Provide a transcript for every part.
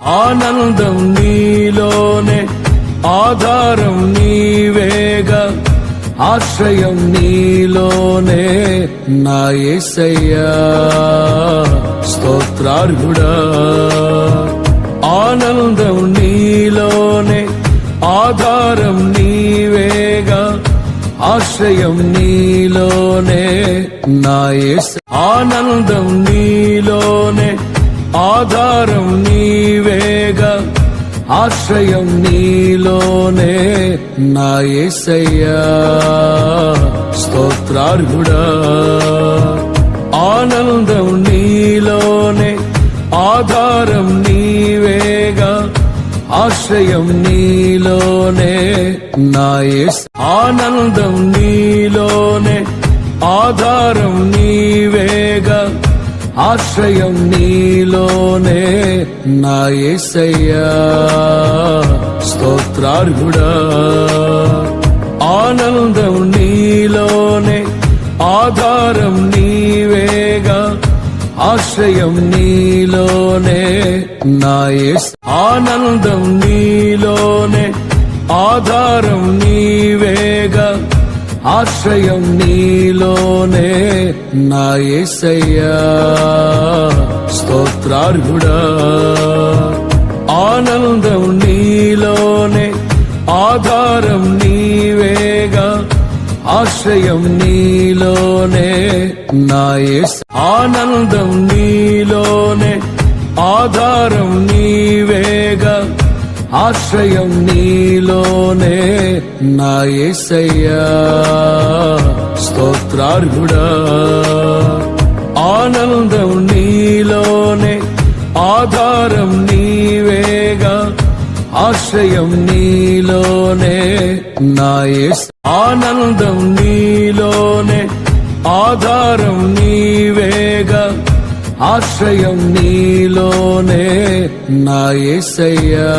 ఆనందం నీలోనే ఆధారం నీవేగా ఆశ్రయం నీలోనే నా ఏసయ్యా. స్తోత్రార్హుడా ఆనందం నీలోనే ఆధారం నీవేగా ఆశ్రయం నీలోనే నా ఏస ఆనందం నీలోనే ఆధారం నీవేగా ఆశ్రయం నీలోనే నా ఏసయ్యా. స్తోత్రార్హుడా ఆనందం నీలోనే ఆధారం నీవేగా ఆశ్రయం నీలోనే నా ఆనందం నీలోనే ఆధారం నీవేగా ఆశ్రయం నీలో నా ఏసయ్యా స్తోత్రార్హుడా ఆనందం నీలోనే ఆధారం నీవేగా ఆశ్రయం నీలోనే నా ఆనందం నీలోనే ఆధారం నీవేగా ఆశ్రయం నీలోనే నా ఏసయ్యా. స్తోత్రార్హుడా ఆనందం నీలోనే ఆధారం నీవేగా ఆశ్రయం నీలోనే నా ఆనందం నీలోనే ఆధారం నీవేగా ఆశ్రయం నీలోనే నాయసయ్యా స్తోత్రార్హుడా. ఆనందం నీలోనే ఆధారం నీవేగా ఆశ్రయం నీలోనే నా ఆనందం నీలోనే ఆధారం నీవేగా ఆశ్రయం నీలోనే నా యేసయ్యా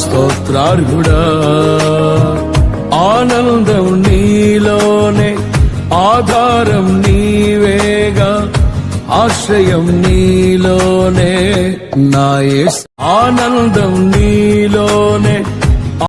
స్తోత్రార్హుడా. ఆశ్రయం నీలోనే నా ఆనందం నీలోనే